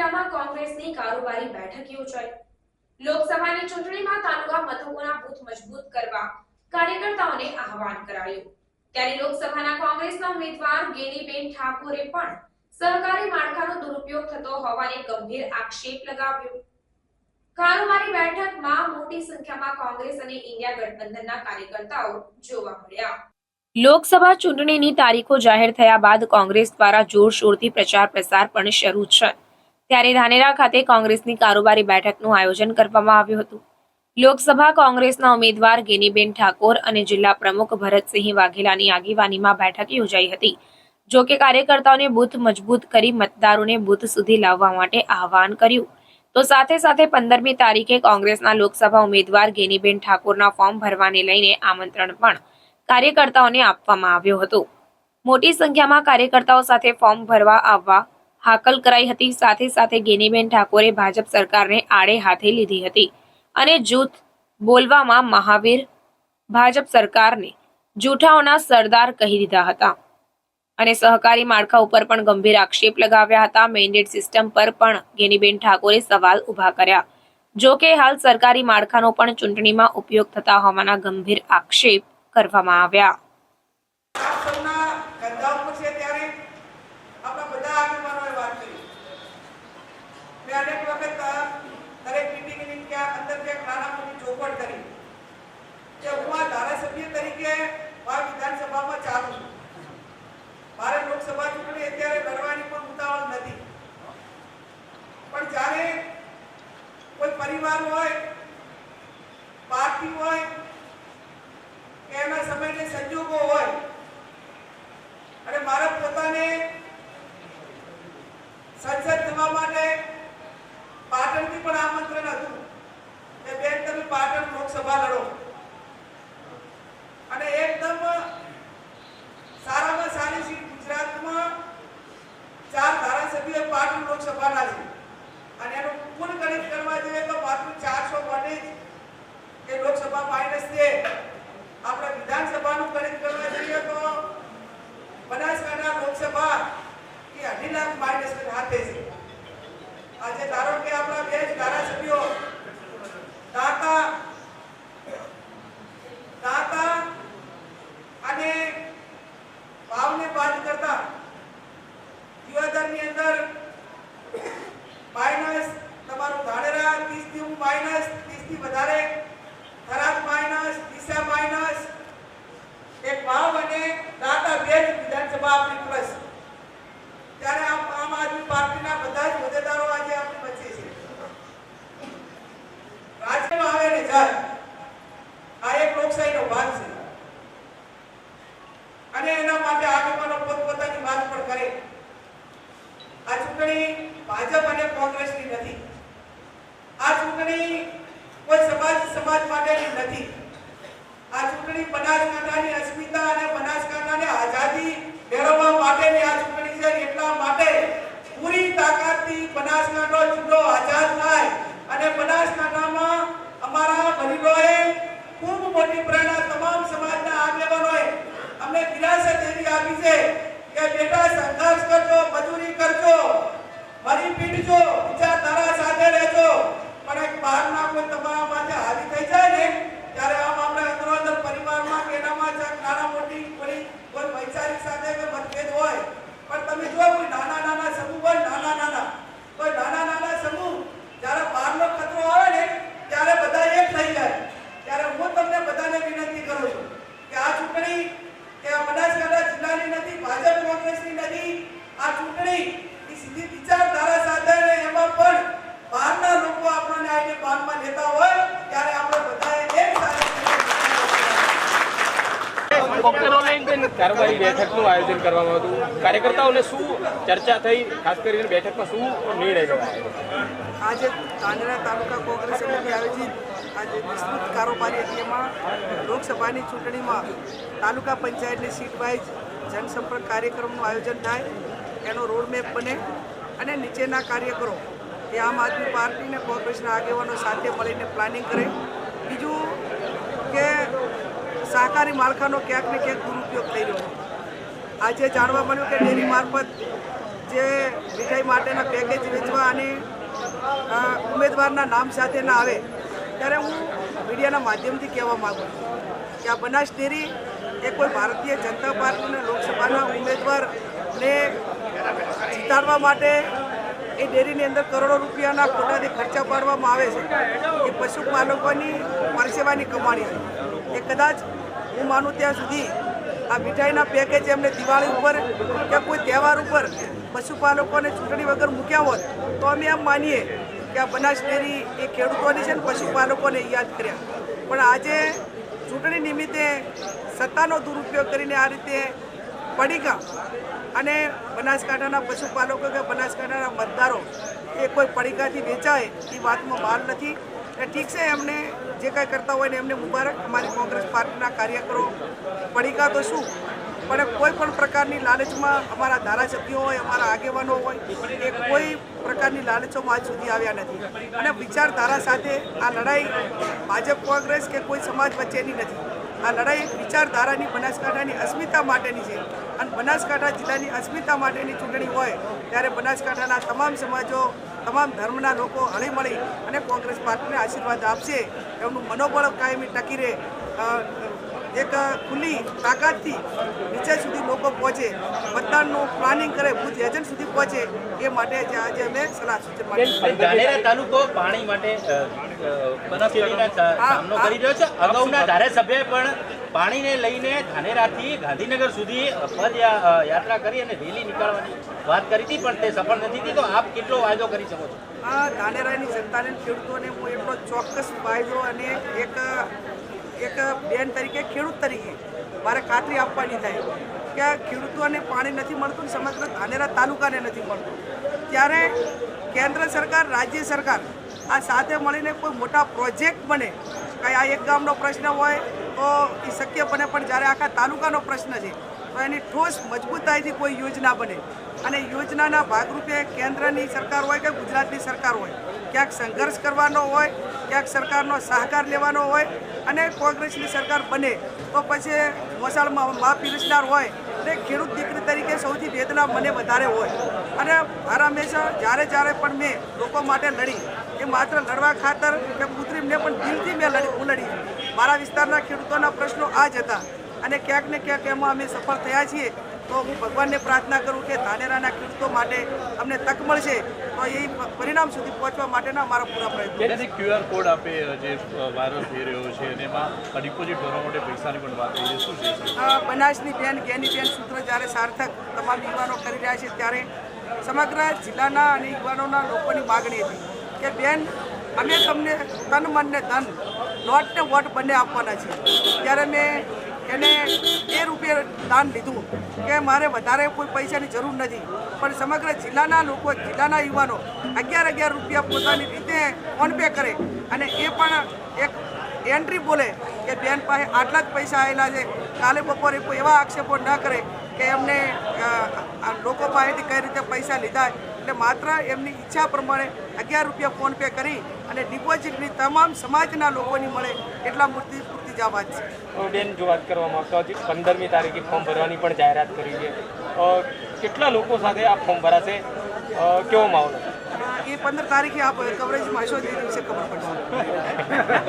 ઉમરિયામાં કોંગ્રેસની કારોબારી બેઠક યોજાઈ. લોકસભાની ચૂંટણીમાં તાલુકા મથકોના બૂથ મજબૂત કરવા કાર્યકર્તાઓને આહવાન કરાયું. ત્યારે લોકસભાના કોંગ્રેસના ઉમેદવાર ગેનીબેન ઠાકોરે પણ સહકારી માળખાનો દુરુપયોગ થતો હોવાને ગંભીર આક્ષેપ લગાવ્યો. કારોબારી બેઠકમાં મોટી સંખ્યામાં કોંગ્રેસ અને ઇન્ડિયા ગઠબંધનના કાર્યકર્તાઓ જોવા મળ્યા. લોકસભા ચૂંટણીની તારીખો જાહેર થયા બાદ કોંગ્રેસ દ્વારા જોરશોરથી પ્રચાર પ્રસાર પણ શરૂ છે. ત્યારે ધાનેરા ખાતે કોંગ્રેસની કારોબારી બેઠકનું આયોજન કરવામાં આવ્યું હતું. લોકસભા કોંગ્રેસના ઉમેદવાર ગેનીબેન ઠાકોર અને જિલ્લા પ્રમુખ ભરતસિંહ વાઘેલાની આગેવાનીમાં બેઠક યોજાઈ હતી, જો કે કાર્યકર્તાઓને બૂથ મજબૂત કરી મતદારોને બૂથ સુધી લાવવા માટે આહવાન કર્યું. તો સાથે સાથે પંદરમી તારીખે કોંગ્રેસના લોકસભા ઉમેદવાર ગેનીબેન ઠાકોરના ફોર્મ ભરવાને લઈને આમંત્રણ પણ કાર્યકર્તાઓને આપવામાં આવ્યો હતો. મોટી સંખ્યામાં કાર્યકર્તાઓ સાથે ફોર્મ ભરવા આવવા હાકલ કરાઈ હતી. સાથે સાથે ગેનીબેન ઠાકોરે ભાજપ સરકારને આડે હાથે લીધી હતી અને જૂથ બોલવામાં મહાવીર ભાજપ સરકારને જૂઠાઓના સરદાર કહી દીધા હતા અને સહકારી માળખા ઉપર પણ ગંભીર આક્ષેપ લગાવ્યા હતા. મેન્ડેટ સિસ્ટમ પર પણ ગેનીબેન ઠાકોરે સવાલ ઊભા કર્યા. જો કે હાલ સરકારી માળખાનો પણ ચૂંટણીમાં ઉપયોગ થતા હોવાના ગંભીર આક્ષેપ કરવામાં આવ્યા આપ સૌના ધંધા ઉપર છે ત્યારે આપણા બધા આગેવાનોએ વાત કરી મેં અનેક વખત અ, દરેક મિટિંગની કે અંદર જે નાના મોટી ચોખવટ કરી કે હું આ ધારાસભ્ય તરીકે આ વિધાનસભામાં ચાલુ છું. મારે લોકસભા ચૂંટણી અત્યારે લડવાની પણ ઉતાવળ નથી. પણ જ્યારે કોઈ પરિવાર હોય, પાર્ટી હોય, કે એના સમયને સંજોગો હોય, અને મારા પોતાને સંસદ થવા માટે પાટણથી પણ આમંત્રણ હતું કે બેન, તમે પાટણ લોકસભા લડો. અને એકદમ સારામાં સારી સીટ ગુજરાતમાં ચાર ધારાસભ્યો પાંચ લોકસભાના છે. અને એનું કુલ ગણિત કરવા જોઈએ તો માત્ર ચારસો બને જ એ લોકસભા માઇનસ છે. આપણે વિધાનસભાનું ગણિત કરવા જઈએ તો બનાસકાંઠા લોકસભા એ અઢી લાખ માઇનસ હાથે છે. આજે ધારો કે આપણા બે જ ધારાસભ્યો, દાતા દાતા અને ભાવને બાદ કરતા દિયોદરની અંદર માઇનસ તમારું ધાનેરા 30 થી માઇનસ 30 થી વધારે, ખરાબ માઇનસ દિશા માઇનસ એક ભાવ અને દાતા બે વિધાનસભા આપણી પ્લસ ત્યારે આમ આમ આદમી પાર્ટીના બધા જ હોદ્દેદારો આજે આપણે વચ્ચે છે. રાજ્યમાં આવેલી ને જાય આ એક લોકશાહીનો ભાગ છે અને એના માટે આગેવાનો પોતપોતાની વાત પણ કરે આ ચૂંટણી ભાજપ અને કોંગ્રેસની નથી આ ચૂંટણી કોઈ સમાજ માટેની નથી. આ ચૂંટણી બનાસકાંઠાની અસ્મિતા અને બનાસકાંઠાને આઝાદી મેળવવા માટેની આ ચૂંટણી છે એટલા માટે પૂરી તાકાતથી બનાસકાંઠો ચૂંટો આઝાદ થાય અને બનાસકાંઠામાં અમારા વડીલોએ ખૂબ મોટી પ્રેરણા તમામ સમાજના આગેવાનોએ અમને વિરાસત એવી આપી છે કે, બેટા, સંઘર્ષ કરજો, મજૂરી કરજો, મરી પીટજો વિચારધારા સાથે રહેજો પણ એક બહારના કોઈ તમારા માથે હાવી થઈ જાય ને, ત્યારે આમ આપણે અંદરો અંદર પરિવારમાં કે એનામાં જ નાના મોટી કોઈ કોઈ વૈચારિક સાથે કોઈ મતભેદ હોય. પણ તમે જો કોઈ નાના નાના સમૂહ હોય, નાના નાના, કોઈ નાના નાના સમૂહ જ્યારે બહારનો ખતરો આવે ને, ત્યારે બધા એક થઈ જાય. ત્યારે હું તમને બધાને વિનંતી કરું છું કે આ ચૂંટણી કે આ બનાસકાંઠા જિલ્લાની નથી, ભાજપ કોંગ્રેસની નથી, આ ચૂંટણી એ સીધી વિચારધારા બહારના લોકો આપણને આઈને બાનમાં લેતા હોય ત્યારે આપણે બધાએ એક સાથે કારોબારી બેઠકનું આયોજન કરવામાં હતું. કાર્યકર્તાઓને શું ચર્ચા થઈ? ખાસ કરીને બેઠકમાં શું નિર્ણય લેવાયો? આજે ધાનેરા તાલુકા કોંગ્રેસ સમિતિ આયોજિત આજે વિસ્તૃત કારોબારી એમાં લોકસભાની ચૂંટણીમાં તાલુકા પંચાયતની સીટ વાઇઝ જનસંપર્ક કાર્યક્રમનું આયોજન થાય. એનો રોડમેપ બને અને નીચેના કાર્યકરો એ આમ આદમી પાર્ટી અને કોંગ્રેસના આગેવાનો સાથે મળીને પ્લાનિંગ કરે. બીજું કે સહકારી માળખાનો ક્યાંક ને ક્યાંક દુરુપયોગ થઈ રહ્યો આજે જાણવા મળ્યું કે ડેરી મારફત જે મીઠાઈ માટેના પેકેજ વેચવા અને ઉમેદવારના નામ સાથે ના આવે, ત્યારે હું મીડિયાના માધ્યમથી કહેવા માગું છું કે આ બનાસ ડેરી એ કોઈ ભારતીય જનતા પાર્ટીના લોકસભાના ઉમેદવારને જીતાડવા માટે એ ડેરીની અંદર કરોડો રૂપિયાના ખોટાથી ખર્ચા પાડવામાં આવે છે એ પશુપાલકોની પરસેવાની કમાણી છે. એ કદાચ હું માનું ત્યાં સુધી આ મીઠાઈના પેકેજ એમને દિવાળી ઉપર કે કોઈ તહેવાર ઉપર પશુપાલકોને ચૂંટણી વગર મૂક્યા હોત, તો અમે એમ માનીએ કે આ બનાસ ડેરી એ ખેડૂતોની છે ને પશુપાલકોને યાદ કર્યા. પણ આજે ચૂંટણી નિમિત્તે સત્તાનો દુરુપયોગ કરીને આ રીતે પડીકા અને બનાસકાંઠાના પશુપાલકો કે બનાસકાંઠાના મતદારો એ કોઈ પડીકાથી વેચાય એ વાતમાં માલ નથી. ઠીક છે, એમને જે કાંઈ કરતા હોય ને એમને મુબારક. અમારી કોંગ્રેસ પાર્ટીના કાર્યકરો, પડીકા તો શું? પણ કોઈ પણ પ્રકારની લાલચમાં અમારા ધારાસભ્યો હોય, અમારા આગેવાનો હોય, એ કોઈ પ્રકારની લાલચોમાં આજ સુધી આવ્યા નથી. અને વિચારધારા સાથે આ લડાઈ ભાજપ, કોંગ્રેસ કે કોઈ સમાજ વચ્ચેની નથી. આ લડાઈ વિચારધારાની બનાસકાંઠાની અસ્મિતા માટેની છે. અને બનાસકાંઠા જિલ્લાની અસ્મિતા માટેની ચૂંટણી હોય, ત્યારે બનાસકાંઠાના તમામ સમાજો, તમામ ધર્મના લોકો હળીમળી અને કોંગ્રેસ પાર્ટીને આશીર્વાદ આપશે, એમનું મનોબળ કાયમી ટકી રહે. એક ખુલ્લી તાકાતથી નીચે સુધી લોકો પહોંચે. મતદાનનું પ્લાનિંગ કરે બુથ એજન્ટ સુધી પહોંચે એ માટે આજે અમે સલાહ સૂચન માટે ધાનેરા તાલુકો પાણી માટે સામનો કરી રહ્યો છે. અગાઉના ધારાસભ્ય પણ પાણીને લઈને ધાનેરાથી ગાંધીનગર સુધી પદયા- યાત્રા કરી અને રેલી નીકાળવાની વાત કરી હતી પણ તે સફળ નથી થઈ તો આપ કેટલો વાયદો કરી શકો છો? આ ધાનેરાની જનતાને ખેડૂતોને હું એટલો ચોક્કસ વાયદો અને એક એક બેન તરીકે ખેડૂત તરીકે મારે ખાતરી આપવાની થાય કે ખેડૂતોને પાણી નથી મળતું સમગ્ર ધાનેરા તાલુકાને નથી મળતું. ત્યારે કેન્દ્ર સરકાર, રાજ્ય સરકાર આ સાથે મળીને કોઈ મોટા પ્રોજેક્ટ બને, કાંઈ આ એક ગામનો પ્રશ્ન હોય તો એ શક્ય બને, પણ જ્યારે આખા તાલુકાનો પ્રશ્ન છે, તો એની ઠોસ મજબૂતાઈથી કોઈ યોજના બને. અને યોજનાના ભાગરૂપે કેન્દ્રની સરકાર હોય કે ગુજરાતની સરકાર હોય ક્યાંક સંઘર્ષ કરવાનો હોય, ક્યાંક સરકારનો સહકાર લેવાનો હોય અને કોંગ્રેસની સરકાર બને, તો પછી મોસાળમાં મા પીરસનાર હોય એટલે ખેડૂત દીકરી તરીકે સૌથી વેદના મને વધારે હોય. અને મારા હંમેશા જ્યારે જ્યારે પણ મેં લોકો માટે લડી, એ માત્ર લડવા ખાતર કે કૃત્રિમને પણ દિલથી મેં લડી હું લડી મારા વિસ્તારના ખેડૂતોના પ્રશ્નો આ જ હતા. અને ક્યાંક ને ક્યાંક એમાં અમે સફળ થયા છીએ. તો હું ભગવાનને પ્રાર્થના કરું કે ધાનેરાના ખેડૂતો માટે અમને તક મળશે તો એ પરિણામ સુધી પહોંચવા માટેના મારા પૂરા પ્રયત્નો. ક્યુઆર કોડ આપે જે વાયરલ થઈ રહ્યો છે અને એમાં ડિપોઝિટ ભરવા માટે પૈસાની પણ વાત થઈ શું છે બનાસની બેન ગેની બેન સૂત્ર જ્યારે સાર્થક તમામ યુવાનો કરી રહ્યા છે ત્યારે સમગ્ર જિલ્લાના અને યુવાનોના લોકોની માગણી હતી કે બેન અમે તમને તન મન ને ધન લોટ ને વોટ બંને આપવાના છે ત્યારે મેં એને એ રૂપે દાન લીધું. કે મારે વધારે કોઈ પૈસાની જરૂર નથી. પણ સમગ્ર જિલ્લાના લોકો, જિલ્લાના યુવાનો અગિયાર અગિયાર રૂપિયા પોતાની રીતે ફોનપે કરે. અને એ પણ એક એન્ટ્રી બોલે કે બેન પાસે આટલા જ પૈસા આવેલા છે. કાલે બપોરે કોઈ એવા આક્ષેપો ન કરે કે એમને લોકો પાસેથી કઈ રીતે પૈસા લીધા. એટલે માત્ર એમની ઈચ્છા પ્રમાણે અગિયાર રૂપિયા ફોનપે કરી અને ડિપોઝિટની તમામ સમાજના લોકોની મળે એટલા મૂર્તિ પૂરતી જ વાત છે. બેન જો વાત કરવામાં આવતો હજી પંદરમી તારીખે ફોર્મ ભરવાની પણ જાહેરાત કરી છે. કેટલા લોકો સાથે આ ફોર્મ ભરાશે? કેવો માહોલ એ પંદર તારીખે આપ કવરેજમાં હશો તે દિવસે ખબર પડશે.